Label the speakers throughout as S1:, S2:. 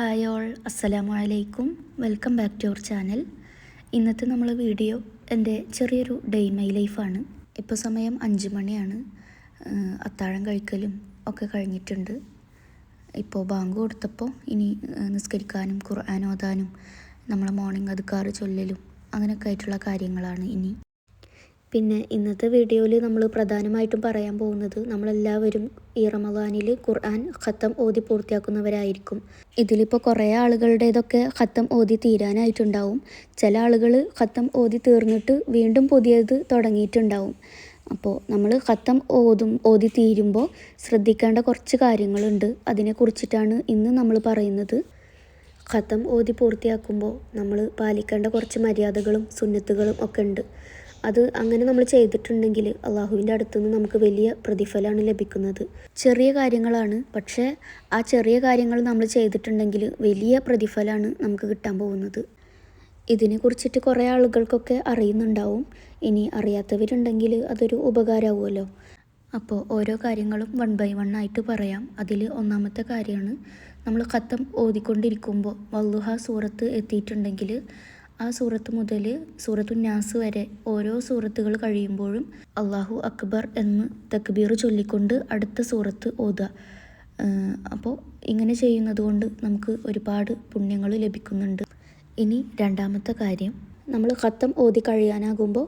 S1: Hi all അസ്സലാമു അലൈക്കും. Welcome back to our channel. ഇന്നത്തെ നമ്മൾ വീഡിയോ എന്റെ ചെറിയൊരു ഡേ മൈ ലൈഫാണ്. ഇപ്പോൾ സമയം അഞ്ച് മണിയാണ്. അത്താഴം കഴിക്കലും ഒക്കെ കഴിഞ്ഞിട്ടുണ്ട്. ഇപ്പോൾ ബാങ്ക് കൊടുത്തപ്പോൾ ഇനി നിസ്കരിക്കാനും ഖുർആൻ ഓതാനും നമ്മളെ മോർണിംഗ് അതുക്കാറ് ചൊല്ലലും അങ്ങനെയൊക്കെ ആയിട്ടുള്ള കാര്യങ്ങളാണ് ഇനി. പിന്നെ ഇന്നത്തെ വീഡിയോയിൽ നമ്മൾ പ്രധാനമായിട്ടും പറയാൻ പോകുന്നത് നമ്മളെല്ലാവരും ഈ റമദാനിൽ ഖുർആൻ ഖത്തം ഓതി പൂർത്തിയാക്കുന്നവരായിരിക്കും. ഇതിലിപ്പോൾ കുറേ ആളുകളുടേതൊക്കെ ഖത്തം ഓതി തീരാനായിട്ടുണ്ടാവും. ചില ആളുകൾ ഖത്തം ഓതി തീർന്നിട്ട് വീണ്ടും പുതിയത് തുടങ്ങിയിട്ടുണ്ടാവും. അപ്പോൾ നമ്മൾ ഖത്തം ഓതും ഓതി തീരുമ്പോൾ ശ്രദ്ധിക്കേണ്ട കുറച്ച് കാര്യങ്ങളുണ്ട്. അതിനെക്കുറിച്ചിട്ടാണ് ഇന്ന് നമ്മൾ പറയുന്നത്. ഖത്തം ഓതി പൂർത്തിയാക്കുമ്പോൾ നമ്മൾ പാലിക്കേണ്ട കുറച്ച് മര്യാദകളും സുന്നത്തുകളും ഒക്കെ ഉണ്ട്. അത് അങ്ങനെ നമ്മൾ ചെയ്തിട്ടുണ്ടെങ്കിൽ അള്ളാഹുവിന്റെ അടുത്തുനിന്ന് നമുക്ക് വലിയ പ്രതിഫലമാണ് ലഭിക്കുന്നത്. ചെറിയ കാര്യങ്ങളാണ്. പക്ഷേ ആ ചെറിയ കാര്യങ്ങൾ നമ്മൾ ചെയ്തിട്ടുണ്ടെങ്കിൽ വലിയ പ്രതിഫലമാണ് നമുക്ക് കിട്ടാൻ പോകുന്നത്. ഇതിനെക്കുറിച്ചിട്ട് കുറേ ആളുകൾക്കൊക്കെ അറിയുന്നുണ്ടാവും. ഇനി അറിയാത്തവരുണ്ടെങ്കിൽ അതൊരു ഉപകാരമാവുമല്ലോ. അപ്പോൾ ഓരോ കാര്യങ്ങളും വൺ ബൈ വൺ ആയിട്ട് പറയാം. അതിൽ ഒന്നാമത്തെ കാര്യമാണ് നമ്മൾ ഖത്തം ഓതിക്കൊണ്ടിരിക്കുമ്പോൾ വല്ലുഹ സൂറത്ത് എത്തിയിട്ടുണ്ടെങ്കിൽ ആ സൂറത്ത് മുതൽ സൂറത്തു നാസ് വരെ ഓരോ സൂറത്തുകൾ കഴിയുമ്പോഴും അള്ളാഹു അക്ബർ എന്ന് തക്ബീർ ചൊല്ലിക്കൊണ്ട് അടുത്ത സൂറത്ത് ഓതുക. അപ്പോൾ ഇങ്ങനെ ചെയ്യുന്നത് കൊണ്ട് നമുക്ക് ഒരുപാട് പുണ്യങ്ങൾ ലഭിക്കുന്നുണ്ട്. ഇനി രണ്ടാമത്തെ കാര്യം നമ്മൾ ഖത്തം ഓതി കഴിയാനാകുമ്പോൾ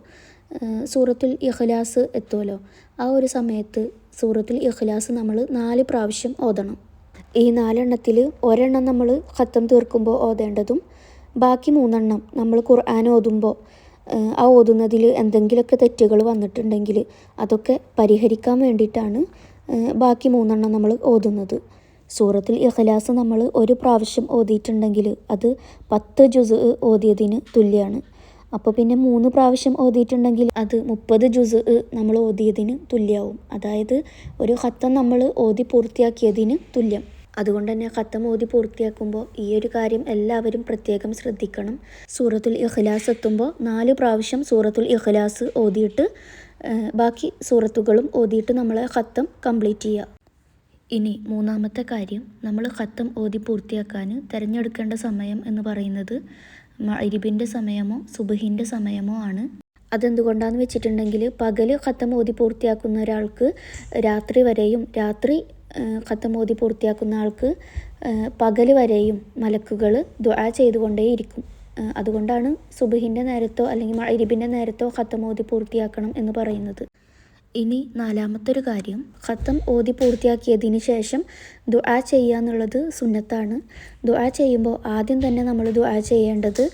S1: സൂറത്തുൽ ഇഖ്ലാസ് എത്തുമല്ലോ ആ ഒരു സമയത്ത് സൂറത്തുൽ ഇഖ്ലാസ് നമ്മൾ നാല് പ്രാവശ്യം ഓതണം. ഈ നാലെണ്ണത്തിൽ ഒരെണ്ണം നമ്മൾ ഖത്തം തീർക്കുമ്പോൾ ഓതേണ്ടതും ബാക്കി മൂന്നെണ്ണം നമ്മൾ ഖുർആൻ ഓതുമ്പോൾ ആ ഓതുന്നതിൽ എന്തെങ്കിലുമൊക്കെ തെറ്റുകൾ വന്നിട്ടുണ്ടെങ്കിൽ അതൊക്കെ പരിഹരിക്കാൻ വേണ്ടിയിട്ടാണ് ബാക്കി മൂന്നെണ്ണം നമ്മൾ ഓതുന്നത്. സൂറത്തിൽ ഇഖ്ലാസ് നമ്മൾ ഒരു പ്രാവശ്യം ഓതിയിട്ടുണ്ടെങ്കിൽ അത് പത്ത് ജുസ് ഓതിയതിന് തുല്യമാണ് അപ്പോൾ പിന്നെ മൂന്ന് പ്രാവശ്യം ഓതിയിട്ടുണ്ടെങ്കിൽ അത് മുപ്പത് ജുസ് നമ്മൾ ഓതിയതിന് തുല്യമാവും അതായത് ഒരു ഹത്തം നമ്മൾ ഓതി പൂർത്തിയാക്കിയതിന് തുല്യം. അതുകൊണ്ട് തന്നെ ഖത്തം ഓതി പൂർത്തിയാക്കുമ്പോൾ ഈ ഒരു കാര്യം എല്ലാവരും പ്രത്യേകം ശ്രദ്ധിക്കണം. സൂറത്തുൽ ഇഖ്ലാസ് എത്തുമ്പോൾ നാല് പ്രാവശ്യം സൂറത്തുൽ ഇഖ്ലാസ് ഓതിയിട്ട് ബാക്കി സൂറത്തുകളും ഓതിയിട്ട് നമ്മൾ ഖത്തം കംപ്ലീറ്റ് ചെയ്യുക. ഇനി മൂന്നാമത്തെ കാര്യം നമ്മൾ ഖത്തം ഓതി പൂർത്തിയാക്കാൻ തിരഞ്ഞെടുക്കേണ്ട സമയം എന്ന് പറയുന്നത് മരിബിന്റെ സമയമോ സുബഹിന്റെ സമയമോ ആണ്. അതെന്തുകൊണ്ടാന്ന് വെച്ചിട്ടുണ്ടെങ്കിൽ പകൽ ഖത്തം ഓതി പൂർത്തിയാക്കുന്ന ഒരാൾക്ക് രാത്രി വരെയും രാത്രി ഖത്തം ഓതി പൂർത്തിയാക്കുന്ന ആൾക്ക് പകൽ വരെയും മലക്കുകൾ ദുആ ചെയ്തുകൊണ്ടേയിരിക്കും. അതുകൊണ്ടാണ് സുബഹിന്റെ നേരത്തോ അല്ലെങ്കിൽ മരിബിന്റെ നേരത്തോ ഖത്തം ഓതി പൂർത്തിയാക്കണം എന്ന് പറയുന്നത്. ഇനി നാലാമത്തൊരു കാര്യം ഖത്തം ഓതി പൂർത്തിയാക്കിയതിന് ശേഷം ദുആ ചെയ്യുക എന്നുള്ളത് സുന്നത്താണ്. ദുആ ചെയ്യുമ്പോൾ ആദ്യം തന്നെ നമ്മൾ ദുആ ചെയ്യേണ്ടത്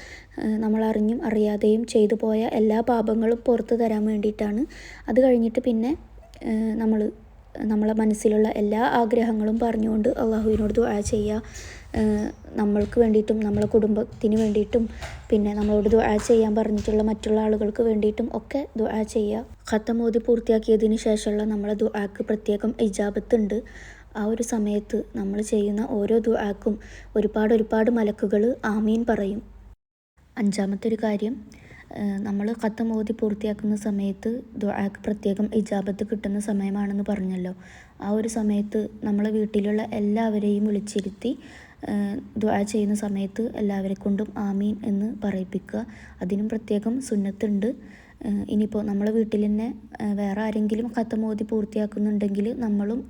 S1: നമ്മൾ അറിഞ്ഞും അറിയാതെയും ചെയ്തു പോയ എല്ലാ പാപങ്ങളും പുറത്തു തരാൻ വേണ്ടിയിട്ടാണ്. അത് കഴിഞ്ഞിട്ട് പിന്നെ നമ്മൾ നമ്മളെ മനസ്സിലുള്ള എല്ലാ ആഗ്രഹങ്ങളും പറഞ്ഞുകൊണ്ട് അള്ളാഹുവിനോട് ദുആ ചെയ്യുക. നമ്മൾക്ക് വേണ്ടിയിട്ടും നമ്മളെ കുടുംബത്തിന് വേണ്ടിയിട്ടും പിന്നെ നമ്മളോട് ദുആ ചെയ്യാൻ പറഞ്ഞിട്ടുള്ള മറ്റുള്ള ആളുകൾക്ക് വേണ്ടിയിട്ടും ഒക്കെ ദുആ ചെയ്യുക. ഖത്തം ഓതി പൂർത്തിയാക്കിയതിന് ശേഷമുള്ള നമ്മളെ ദുആക്ക് പ്രത്യേകം ഇജാബത്തുണ്ട്. ആ ഒരു സമയത്ത് നമ്മൾ ചെയ്യുന്ന ഓരോ ദുആക്കും ഒരുപാട് ഒരുപാട് മലക്കുകൾ ആമീൻ പറയും. അഞ്ചാമത്തെ ഒരു കാര്യം നമ്മൾ ഖത്തം ഓതി പൂർത്തിയാക്കുന്ന സമയത്ത് ദുആക്ക് പ്രത്യേകം ഇജാബത്ത് കിട്ടുന്ന സമയമാണെന്ന് പറഞ്ഞല്ലോ. ആ ഒരു സമയത്ത് നമ്മൾ വീട്ടിലുള്ള എല്ലാവരെയും വിളിച്ചിരുത്തി ദുആ ചെയ്യുന്ന സമയത്ത് എല്ലാവരെ കൊണ്ടും ആമീൻ എന്ന് പറയിപ്പിക്കുക. അതിനും പ്രത്യേകം സുന്നത്തുണ്ട്. ഇനിയിപ്പോൾ നമ്മളെ വീട്ടിൽ തന്നെ വേറെ ആരെങ്കിലും ഖത്തം ഓതി പൂർത്തിയാക്കുന്നുണ്ടെങ്കിൽ നമ്മളും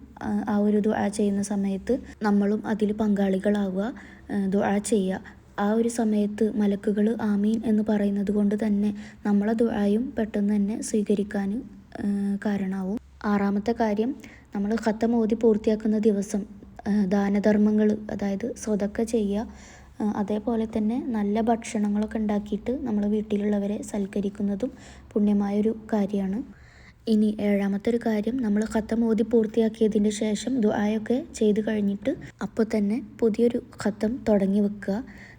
S1: ആ ഒരു ദുആ ചെയ്യുന്ന സമയത്ത് നമ്മളും അതിൽ പങ്കാളികളാവുക ദുആ ചെയ്യുക. ആ ഒരു സമയത്ത് മലക്കുകൾ ആമീൻ എന്ന് പറയുന്നത് കൊണ്ട് തന്നെ നമ്മളെ ദുആയും പെട്ടെന്ന് തന്നെ സ്വീകരിക്കാൻ കാരണമാവും ആറാമത്തെ കാര്യം നമ്മൾ ഖത്തം ഓതി പൂർത്തിയാക്കുന്ന ദിവസം ദാനധർമ്മങ്ങൾ അതായത് സ്വതക്ക ചെയ്യുക അതേപോലെ തന്നെ നല്ല ഭക്ഷണങ്ങളൊക്കെ ഉണ്ടാക്കിയിട്ട് നമ്മൾ വീട്ടിലുള്ളവരെ സൽക്കരിക്കുന്നതും പുണ്യമായൊരു കാര്യമാണ്. ഇനി ഏഴാമത്തെ ഒരു കാര്യം നമ്മൾ ഖത്തം ഓതി പൂർത്തിയാക്കിയതിന് ശേഷം ദുആയൊക്കെ ചെയ്തു കഴിഞ്ഞിട്ട് അപ്പോൾ തന്നെ പുതിയൊരു ഖത്തം തുടങ്ങി വെക്കുക.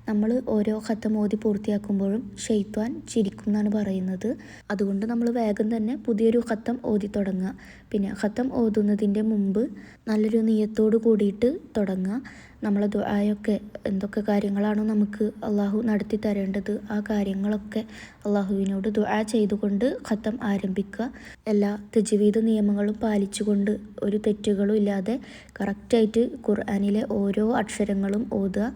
S1: നമ്മൾ ഓരോ ഖത്തം ഓതി പൂർത്തിയാക്കുമ്പോഴും ഷെയ്ത്വാൻ ചിരിക്കും എന്നാണ് പറയുന്നത്. അതുകൊണ്ട് നമ്മൾ വേഗം തന്നെ പുതിയൊരു ഖത്തം ഓതി തുടങ്ങുക. പിന്നെ ഖത്തം ഓതുന്നതിന്റെ മുമ്പ് നല്ലൊരു നീയത്തോട് കൂടിയിട്ട് തുടങ്ങുക. നമ്മൾ ദുആയൊക്കെ എന്തൊക്കെ കാര്യങ്ങളാണോ നമുക്ക് അള്ളാഹു നടത്തി തരേണ്ടത് ആ കാര്യങ്ങളൊക്കെ അള്ളാഹുവിനോട് ദുആ ചെയ്തുകൊണ്ട് ഖത്തം ആരംഭിക്കുക. എല്ലാ തജ്വീദ് നിയമങ്ങളും പാലിച്ചുകൊണ്ട് ഒരു തെറ്റുകളും ഇല്ലാതെ കറക്റ്റായിട്ട് ഖുർആാനിലെ ഓരോ അക്ഷരങ്ങളും ഓതുക.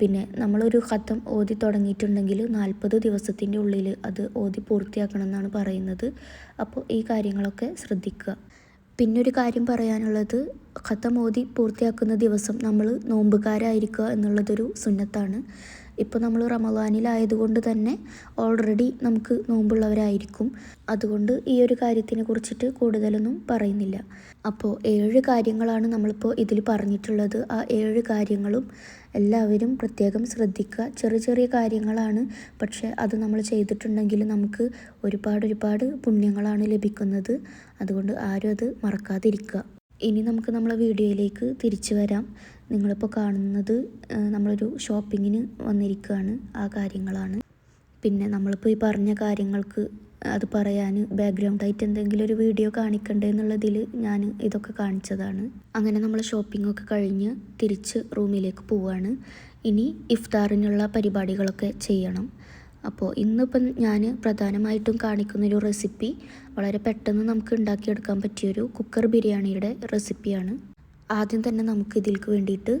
S1: പിന്നെ നമ്മളൊരു ഖത്തം ഓതി തുടങ്ങിയിട്ടുണ്ടെങ്കിൽ നാൽപ്പത് ദിവസത്തിന്റെ ഉള്ളിൽ അത് ഓതി പൂർത്തിയാക്കണം എന്നാണ് പറയുന്നത്. അപ്പോൾ ഈ കാര്യങ്ങളൊക്കെ ശ്രദ്ധിക്കുക. പിന്നെ ഒരു കാര്യം പറയാനുള്ളത് ഖത്തം ഓതി പൂർത്തിയാക്കുന്ന ദിവസം നമ്മൾ നോമ്പുകാരായിരിക്കുക എന്നുള്ളതൊരു സുന്നത്താണ്. ഇപ്പോൾ നമ്മൾ റമദാനിലായതുകൊണ്ട് തന്നെ ഓൾറെഡി നമുക്ക് നോമ്പുള്ളവരായിരിക്കും. അതുകൊണ്ട് ഈ ഒരു കാര്യത്തിനെ കുറിച്ചിട്ട് കൂടുതലൊന്നും പറയുന്നില്ല. അപ്പോൾ ഏഴ് കാര്യങ്ങളാണ് നമ്മളിപ്പോൾ ഇതിൽ പറഞ്ഞിട്ടുള്ളത്. ആ ഏഴ് കാര്യങ്ങളും എല്ലാവരും പ്രത്യേകം ശ്രദ്ധിക്കുക. ചെറിയ ചെറിയ കാര്യങ്ങളാണ്. പക്ഷേ അത് നമ്മൾ ചെയ്തിട്ടുണ്ടെങ്കിൽ നമുക്ക് ഒരുപാട് ഒരുപാട് പുണ്യങ്ങളാണ് ലഭിക്കുന്നത്. അതുകൊണ്ട് ആരും അത് മറക്കാതിരിക്കുക. ഇനി നമുക്ക് നമ്മളെ വീഡിയോയിലേക്ക് തിരിച്ചു വരാം. നിങ്ങളിപ്പോൾ കാണുന്നത് നമ്മളൊരു ഷോപ്പിങ്ങിന് വന്നിരിക്കുകയാണ് ആ കാര്യങ്ങളാണ്. പിന്നെ നമ്മളിപ്പോൾ ഈ പറഞ്ഞ കാര്യങ്ങൾക്ക് അത് പറയാൻ ബാക്ക്ഗ്രൗണ്ടായിട്ട് എന്തെങ്കിലും ഒരു വീഡിയോ കാണിക്കണ്ടേ എന്നുള്ളതിൽ ഞാൻ ഇതൊക്കെ കാണിച്ചതാണ്. അങ്ങനെ നമ്മൾ ഷോപ്പിങ്ങൊക്കെ കഴിഞ്ഞ് തിരിച്ച് റൂമിലേക്ക് പോവുകയാണ് ഇനി ഇഫ്താറിനുള്ള പരിപാടികളൊക്കെ ചെയ്യണം. അപ്പോൾ ഇന്നിപ്പം ഞാൻ പ്രധാനമായിട്ടും കാണിക്കുന്നൊരു റെസിപ്പി വളരെ പെട്ടെന്ന് നമുക്ക് ഉണ്ടാക്കിയെടുക്കാൻ പറ്റിയൊരു കുക്കർ ബിരിയാണിയുടെ റെസിപ്പിയാണ് ആദ്യം തന്നെ നമുക്ക് ഇതിലേക്ക് വേണ്ടിയിട്ട്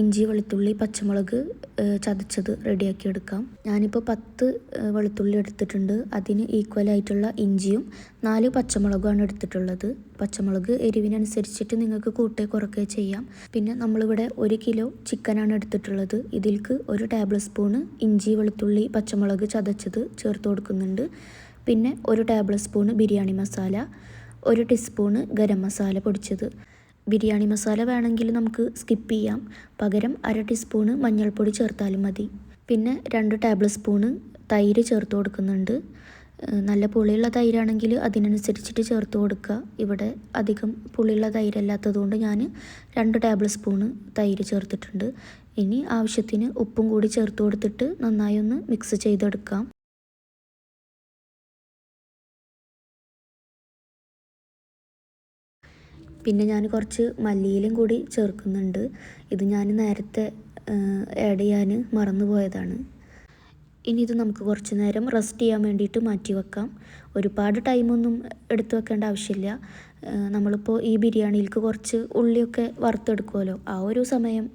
S1: ഇഞ്ചി വെളുത്തുള്ളി പച്ചമുളക് ചതച്ചത് റെഡിയാക്കി എടുക്കാം. ഞാനിപ്പോൾ പത്ത് വെളുത്തുള്ളി എടുത്തിട്ടുണ്ട്. അതിന് ഈക്വൽ ആയിട്ടുള്ള ഇഞ്ചിയും നാല് പച്ചമുളകുമാണ് എടുത്തിട്ടുള്ളത്. പച്ചമുളക് എരിവിനനുസരിച്ചിട്ട് നിങ്ങൾക്ക് കൂട്ടേ കുറയ്ക്കുകയോ ചെയ്യാം. പിന്നെ നമ്മളിവിടെ ഒരു കിലോ ചിക്കനാണ് എടുത്തിട്ടുള്ളത്. ഇതിൽക്ക് ഒരു ടേബിൾ സ്പൂണ് ഇഞ്ചി വെളുത്തുള്ളി പച്ചമുളക് ചതച്ചത് ചേർത്ത് കൊടുക്കുന്നുണ്ട്. പിന്നെ ഒരു ടേബിൾ സ്പൂണ് ബിരിയാണി മസാല ഒരു ടീസ്പൂണ് ഗരം മസാല പൊടിച്ചത്. ബിരിയാണി മസാല വേണമെങ്കിൽ നമുക്ക് സ്കിപ്പ് ചെയ്യാം. പകരം അര ടീസ്പൂണ് മഞ്ഞൾപ്പൊടി ചേർത്താലും മതി. പിന്നെ രണ്ട് ടേബിൾ സ്പൂണ് തൈര് ചേർത്ത് കൊടുക്കുന്നുണ്ട്. നല്ല പുളിയുള്ള തൈരാണെങ്കിൽ അതിനനുസരിച്ചിട്ട് ചേർത്ത് കൊടുക്കുക. ഇവിടെ അധികം പുളിയുള്ള തൈരല്ലാത്തതുകൊണ്ട് ഞാൻ രണ്ട് ടേബിൾ സ്പൂണ് തൈര് ചേർത്തിട്ടുണ്ട്. ഇനി ആവശ്യത്തിന് ഉപ്പും കൂടി ചേർത്ത് കൊടുത്തിട്ട് നന്നായി ഒന്ന് മിക്സ് ചെയ്തെടുക്കാം. പിന്നെ ഞാൻ കുറച്ച് മല്ലിയിലും കൂടി ചേർക്കുന്നുണ്ട്. ഇത് ഞാൻ നേരത്തെ ആഡ് ചെയ്യാൻ മറന്നുപോയതാണ്. ഇനി ഇത് നമുക്ക് കുറച്ച് നേരം റെസ്റ്റ് ചെയ്യാൻ വേണ്ടിയിട്ട് മാറ്റി വെക്കാം. ഒരുപാട് ടൈമൊന്നും എടുത്തു വെക്കേണ്ട ആവശ്യമില്ല. നമ്മളിപ്പോൾ ഈ ബിരിയാണിയിലേക്ക് കുറച്ച് ഉള്ളിയൊക്കെ വറുത്തെടുക്കുമല്ലോ ആ ഒരു സമയം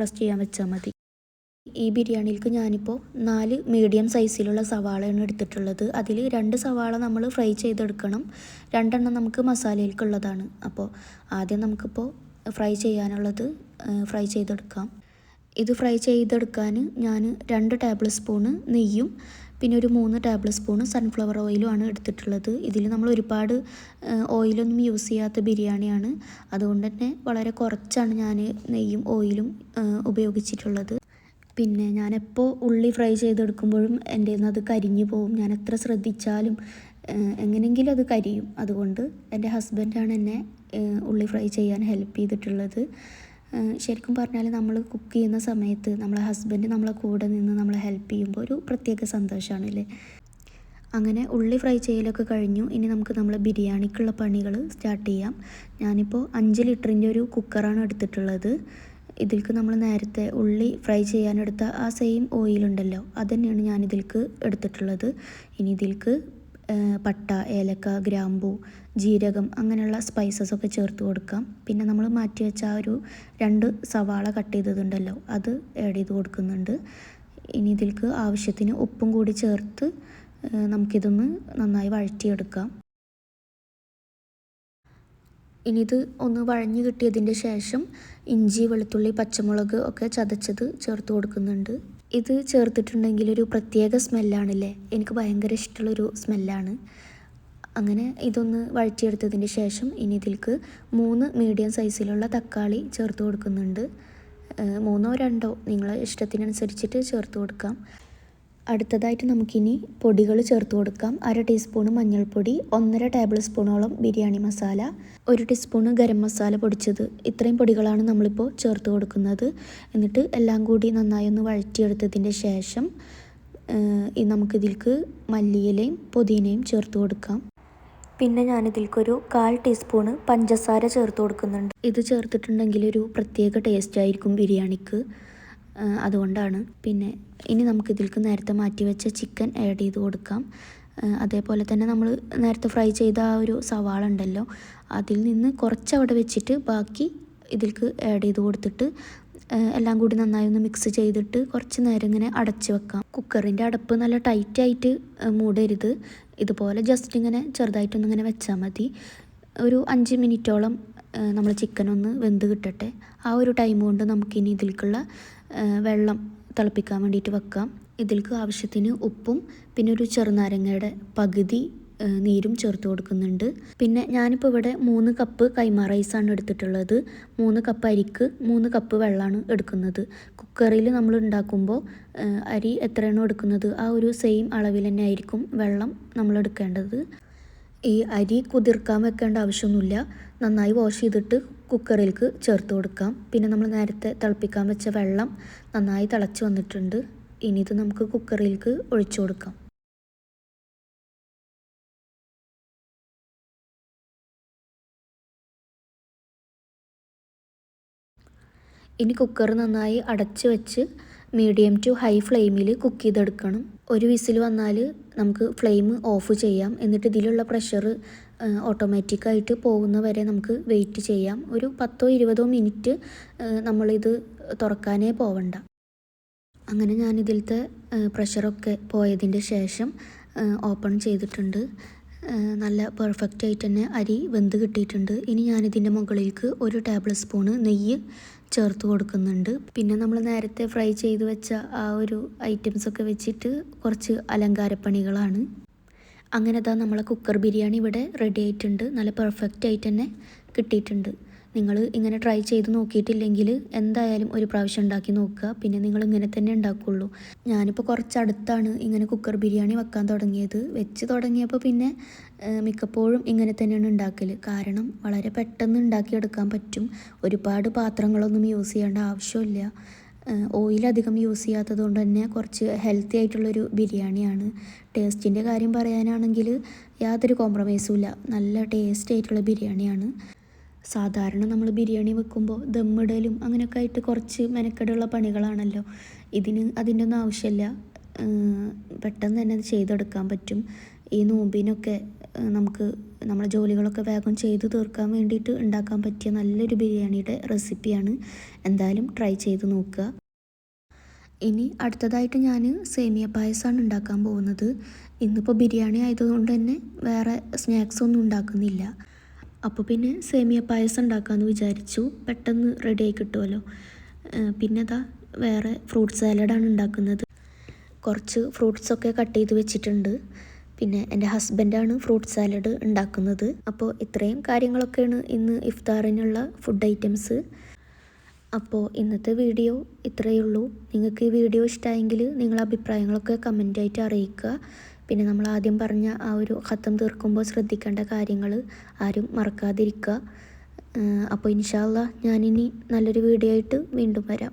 S1: റെസ്റ്റ് ചെയ്യാൻ വെച്ചാൽ മതി. ഈ ബിരിയാണിയിലേക്ക് ഞാനിപ്പോൾ നാല് മീഡിയം സൈസിലുള്ള സവാളയാണ് എടുത്തിട്ടുള്ളത്. അതിൽ രണ്ട് സവാള നമ്മൾ ഫ്രൈ ചെയ്തെടുക്കണം. രണ്ടെണ്ണം നമുക്ക് മസാലയിലേക്കുള്ളതാണ് അപ്പോൾ ആദ്യം നമുക്കിപ്പോൾ ഫ്രൈ ചെയ്യാനുള്ളത് ഫ്രൈ ചെയ്തെടുക്കാം. ഇത് ഫ്രൈ ചെയ്തെടുക്കാൻ ഞാൻ രണ്ട് ടേബിൾ സ്പൂണ് നെയ്യും പിന്നെ ഒരു മൂന്ന് ടേബിൾ സ്പൂണ് സൺഫ്ലവർ ഓയിലുമാണ് എടുത്തിട്ടുള്ളത്. ഇതിൽ നമ്മൾ ഒരുപാട് ഓയിലൊന്നും യൂസ് ചെയ്യാത്ത ബിരിയാണിയാണ്. അതുകൊണ്ട് തന്നെ വളരെ കുറച്ചാണ് ഞാൻ നെയ്യും ഓയിലും ഉപയോഗിച്ചിട്ടുള്ളത്. പിന്നെ ഞാനെപ്പോൾ ഉള്ളി ഫ്രൈ ചെയ്തെടുക്കുമ്പോഴും എന്റെ അത് കരിഞ്ഞു പോവും. ഞാൻ എത്ര ശ്രദ്ധിച്ചാലും എങ്ങനെയെങ്കിലും അത് കരിയും. അതുകൊണ്ട് എന്റെ ഹസ്ബൻഡാണ് എന്നെ ഉള്ളി ഫ്രൈ ചെയ്യാൻ ഹെൽപ്പ് ചെയ്തിട്ടുള്ളത്. ശരിക്കും പറഞ്ഞാൽ നമ്മൾ കുക്ക് ചെയ്യുന്ന സമയത്ത് നമ്മളെ ഹസ്ബൻഡ് നമ്മളെ കൂടെ നിന്ന് നമ്മളെ ഹെൽപ്പ് ചെയ്യുമ്പോൾ ഒരു പ്രത്യേക സന്തോഷമാണല്ലേ അങ്ങനെ ഉള്ളി ഫ്രൈ ചെയ്യലൊക്കെ കഴിഞ്ഞു. ഇനി നമുക്ക് നമ്മളെ ബിരിയാണിക്കുള്ള പണികൾ സ്റ്റാർട്ട് ചെയ്യാം. ഞാനിപ്പോൾ അഞ്ച് ലിറ്ററിന്റെ ഒരു കുക്കറാണ് എടുത്തിട്ടുള്ളത്. ഇതിൽക്ക് നമ്മൾ നേരത്തെ ഉള്ളി ഫ്രൈ ചെയ്യാനെടുത്ത ആ സെയിം ഓയിലുണ്ടല്ലോ അത് തന്നെയാണ് ഞാൻ ഇതിൽക്ക് എടുത്തിട്ടുള്ളത്. ഇനി ഇതിൽക്ക് പട്ട ഏലക്ക ഗ്രാമ്പു ജീരകം അങ്ങനെയുള്ള സ്പൈസസ് ഒക്കെ ചേർത്ത് കൊടുക്കാം. പിന്നെ നമ്മൾ മാറ്റി വെച്ച ആ ഒരു രണ്ട് സവാള കട്ട് ചെയ്തതുണ്ടല്ലോ അത് ആഡ് ചെയ്ത് കൊടുക്കുന്നുണ്ട്. ഇനി ഇതിൽക്ക് ആവശ്യത്തിന് ഉപ്പും കൂടി ചേർത്ത് നമുക്കിതൊന്ന് നന്നായി വഴറ്റിയെടുക്കാം. ഇനി ഇത് ഒന്ന് വഴഞ്ഞു കിട്ടിയതിന്റെ ശേഷം ഇഞ്ചി വെളുത്തുള്ളി പച്ചമുളക് ഒക്കെ ചതച്ചത് ചേർത്ത് കൊടുക്കുന്നുണ്ട്. ഇത് ചേർത്തിട്ടുണ്ടെങ്കിൽ ഒരു പ്രത്യേക സ്മെല്ലാണല്ലേ? എനിക്ക് ഭയങ്കര ഇഷ്ടമുള്ളൊരു സ്മെല്ലാണ്. അങ്ങനെ ഇതൊന്ന് വഴറ്റിയെടുത്തതിന് ശേഷം ഇനി ഇതിൽക്ക് മൂന്ന് മീഡിയം സൈസിലുള്ള തക്കാളി ചേർത്ത് കൊടുക്കുന്നുണ്ട്. മൂന്നോ രണ്ടോ നിങ്ങളെ ഇഷ്ടത്തിനനുസരിച്ചിട്ട് ചേർത്ത് കൊടുക്കാം. അടുത്തതായിട്ട് നമുക്കിനി പൊടികൾ ചേർത്ത് കൊടുക്കാം. അര ടീസ്പൂൺ മഞ്ഞൾപ്പൊടി ഒന്നര ടേബിൾ സ്പൂണോളം ബിരിയാണി മസാല ഒരു ടീസ്പൂൺ ഗരം മസാല പൊടിച്ചത്. ഇത്രയും പൊടികളാണ് നമ്മളിപ്പോൾ ചേർത്ത് കൊടുക്കുന്നത്. എന്നിട്ട് എല്ലാം കൂടി നന്നായി ഒന്ന് വഴറ്റിയെടുത്തതിന്റെ ശേഷം നമുക്കിതിൽക്ക് മല്ലിയിലയും പുതിനയും ചേർത്ത് കൊടുക്കാം. പിന്നെ ഞാനിതിൽക്കൊരു കാൽ ടീസ്പൂണ് പഞ്ചസാര ചേർത്ത് കൊടുക്കുന്നുണ്ട്. ഇത് ചേർത്തിട്ടുണ്ടെങ്കിൽ ഒരു പ്രത്യേക ടേസ്റ്റ് ആയിരിക്കും ബിരിയാണിക്ക്. അതുകൊണ്ടാണ്. പിന്നെ ഇനി നമുക്ക് ഇതിലേക്ക് നേരത്തെ മാറ്റി വെച്ച ചിക്കൻ ആഡ് ചെയ്ത് കൊടുക്കാം. അതേപോലെ തന്നെ നമ്മൾ നേരത്തെ ഫ്രൈ ചെയ്ത ആ ഒരു സവാള ഉണ്ടല്ലോ അതിൽ നിന്ന് കുറച്ച് അവിടെ വെച്ചിട്ട് ബാക്കി ഇതിൽക്ക് ആഡ് ചെയ്ത് കൊടുത്തിട്ട് എല്ലാം കൂടി നന്നായി ഒന്ന് മിക്സ് ചെയ്തിട്ട് കുറച്ച് നേരം ഇങ്ങനെ അടച്ച് വെക്കാം. കുക്കറിന്റെ അടപ്പ് നല്ല ടൈറ്റായിട്ട് മൂടരുത്. ഇതുപോലെ ജസ്റ്റ് ഇങ്ങനെ ചെറുതായിട്ടൊന്ന് ഇങ്ങനെ വെച്ചാൽ മതി. ഒരു അഞ്ച് മിനിറ്റോളം നമ്മൾ ചിക്കൻ ഒന്ന് വെന്ത് കിട്ടട്ടെ. ആ ഒരു ടൈം കൊണ്ട് നമുക്കിനി ഇതിലേക്കുള്ള വെള്ളം തിളപ്പിക്കാൻ വേണ്ടിയിട്ട് വെക്കാം. ഇതിൽക്ക് ആവശ്യത്തിന് ഉപ്പും പിന്നെ ഒരു ചെറുനാരങ്ങയുടെ പകുതി നീരും ചേർത്ത് കൊടുക്കുന്നുണ്ട്. പിന്നെ ഞാനിപ്പോൾ ഇവിടെ മൂന്ന് കപ്പ് കൈമ റൈസാണ് എടുത്തിട്ടുള്ളത്. മൂന്ന് കപ്പ് അരിക്ക് മൂന്ന് കപ്പ് വെള്ളമാണ് എടുക്കുന്നത്. കുക്കറിൽ നമ്മൾ ഉണ്ടാക്കുമ്പോൾ അരി എത്രയാണോ എടുക്കുന്നത് ആ ഒരു സെയിം അളവിൽ തന്നെ ആയിരിക്കും വെള്ളം നമ്മൾ എടുക്കേണ്ടത്. ഈ അരി കുതിർക്കാൻ വെക്കേണ്ട ആവശ്യമൊന്നുമില്ല. നന്നായി വാഷ് ചെയ്തിട്ട് കുക്കറിലേക്ക് ചേർത്ത് കൊടുക്കാം. പിന്നെ നമ്മൾ നേരത്തെ തിളപ്പിക്കാൻ വെച്ച വെള്ളം നന്നായി തിളച്ച് വന്നിട്ടുണ്ട്. ഇനി ഇത് നമുക്ക് കുക്കറിലേക്ക് ഒഴിച്ചു കൊടുക്കാം. ഇനി കുക്കർ നന്നായി അടച്ച് വെച്ച് മീഡിയം ടു ഹൈ ഫ്ലെയിമിൽ കുക്ക് ചെയ്തെടുക്കണം. ഒരു വിസിൽ വന്നാൽ നമുക്ക് ഫ്ലെയിം ഓഫ് ചെയ്യാം. എന്നിട്ട് ഇതിലുള്ള പ്രഷർ ഓട്ടോമാറ്റിക്കായിട്ട് പോകുന്ന വരെ നമുക്ക് വെയിറ്റ് ചെയ്യാം. ഒരു പത്തോ ഇരുപതോ മിനിറ്റ് നമ്മളിത് തുറക്കാനേ പോവണ്ട. അങ്ങനെ ഞാനിതിലത്തെ പ്രഷറൊക്കെ പോയതിന്റെ ശേഷം ഓപ്പൺ ചെയ്തിട്ടുണ്ട്. നല്ല പെർഫെക്റ്റ് ആയിട്ട് തന്നെ അരി വെന്ത് കിട്ടിയിട്ടുണ്ട്. ഇനി ഞാനിതിന്റെ മുകളിലേക്ക് ഒരു ടേബിൾ സ്പൂണ് നെയ്യ് ചേർത്ത് കൊടുക്കുന്നുണ്ട്. പിന്നെ നമ്മൾ നേരത്തെ ഫ്രൈ ചെയ്ത് വെച്ച ആ ഒരു ഐറ്റംസൊക്കെ വെച്ചിട്ട് കുറച്ച് അലങ്കാരപ്പണികളാണ് അങ്ങനെ അതാ നമ്മളെ കുക്കർ ബിരിയാണി ഇവിടെ റെഡി ആയിട്ടുണ്ട്. നല്ല പെർഫെക്റ്റ് ആയിട്ട് തന്നെ കിട്ടിയിട്ടുണ്ട്. നിങ്ങൾ ഇങ്ങനെ ട്രൈ ചെയ്ത് നോക്കിയിട്ടില്ലെങ്കിൽ എന്തായാലും ഒരു പ്രാവശ്യം ഉണ്ടാക്കി നോക്കുക. പിന്നെ നിങ്ങൾ ഇങ്ങനെ തന്നെ ഉണ്ടാക്കുകയുള്ളൂ ഞാനിപ്പോൾ കുറച്ച് അടുത്താണ് ഇങ്ങനെ കുക്കർ ബിരിയാണി വെക്കാൻ തുടങ്ങിയത്. വെച്ച് തുടങ്ങിയപ്പോൾ പിന്നെ മിക്കപ്പോഴും ഇങ്ങനെ തന്നെയാണ് ഉണ്ടാക്കൽ കാരണം വളരെ പെട്ടെന്ന് ഉണ്ടാക്കിയെടുക്കാൻ പറ്റും. ഒരുപാട് പാത്രങ്ങളൊന്നും യൂസ് ചെയ്യേണ്ട ആവശ്യമില്ല. ഓയിലധികം യൂസ് ചെയ്യാത്തത് കൊണ്ട് തന്നെ കുറച്ച് ഹെൽത്തി ആയിട്ടുള്ളൊരു ബിരിയാണിയാണ്. ടേസ്റ്റിന്റെ കാര്യം പറയാനാണെങ്കിൽ യാതൊരു കോംപ്രമൈസും ഇല്ല. നല്ല ടേസ്റ്റ് ആയിട്ടുള്ള ബിരിയാണിയാണ്. സാധാരണ നമ്മൾ ബിരിയാണി വെക്കുമ്പോൾ ദമ്മിടലും അങ്ങനെയൊക്കെ ആയിട്ട് കുറച്ച് മെനക്കെടുള്ള പണികളാണല്ലോ. ഇതിന് അതിന്റെ ഒന്നും ആവശ്യമില്ല. പെട്ടെന്ന് തന്നെ ചെയ്തെടുക്കാൻ പറ്റും. ഈ നോമ്പിനൊക്കെ നമുക്ക് നമ്മുടെ ജോലികളൊക്കെ വേഗം ചെയ്ത് തീർക്കാൻ വേണ്ടിയിട്ട് ഉണ്ടാക്കാൻ പറ്റിയ നല്ലൊരു ബിരിയാണിയുടെ റെസിപ്പിയാണ് എന്തായാലും ട്രൈ ചെയ്ത് നോക്കുക. ഇനി അടുത്തതായിട്ട് ഞാൻ സേമിയ പായസമാണ് ഉണ്ടാക്കാൻ പോകുന്നത്. ഇന്നിപ്പോൾ ബിരിയാണി ആയതുകൊണ്ട് തന്നെ വേറെ സ്നാക്സ് ഒന്നും ഉണ്ടാക്കുന്നില്ല. അപ്പോൾ പിന്നെ സേമിയ പായസം ഉണ്ടാക്കാമെന്ന് വിചാരിച്ചു. പെട്ടെന്ന് റെഡി ആയി കിട്ടുമല്ലോ പിന്നെ അതാ വേറെ ഫ്രൂട്ട് സാലഡാണ് ഉണ്ടാക്കുന്നത്. കുറച്ച് ഫ്രൂട്ട്സൊക്കെ കട്ട് ചെയ്ത് വെച്ചിട്ടുണ്ട്. പിന്നെ എന്റെ ഹസ്ബൻഡാണ് ഫ്രൂട്ട് സാലഡ് ഉണ്ടാക്കുന്നത്. അപ്പോൾ ഇത്രയും കാര്യങ്ങളൊക്കെയാണ് ഇന്ന് ഇഫ്താറിനുള്ള ഫുഡ് ഐറ്റംസ് അപ്പോൾ ഇന്നത്തെ വീഡിയോ ഇത്രയേ ഉള്ളൂ. നിങ്ങൾക്ക് ഈ വീഡിയോ ഇഷ്ടമായെങ്കിൽ നിങ്ങളുടെ അഭിപ്രായങ്ങളൊക്കെ കമന്റായിട്ട് അറിയിക്കുക. പിന്നെ നമ്മൾ ആദ്യം പറഞ്ഞ ആ ഒരു ഖത്തം തീർക്കുമ്പോൾ ശ്രദ്ധിക്കേണ്ട കാര്യങ്ങൾ ആരും മറക്കാതിരിക്കുക. അപ്പോൾ ഇൻഷാല്ല ഞാനിനി നല്ലൊരു വീഡിയോ ആയിട്ട് വീണ്ടും വരാം.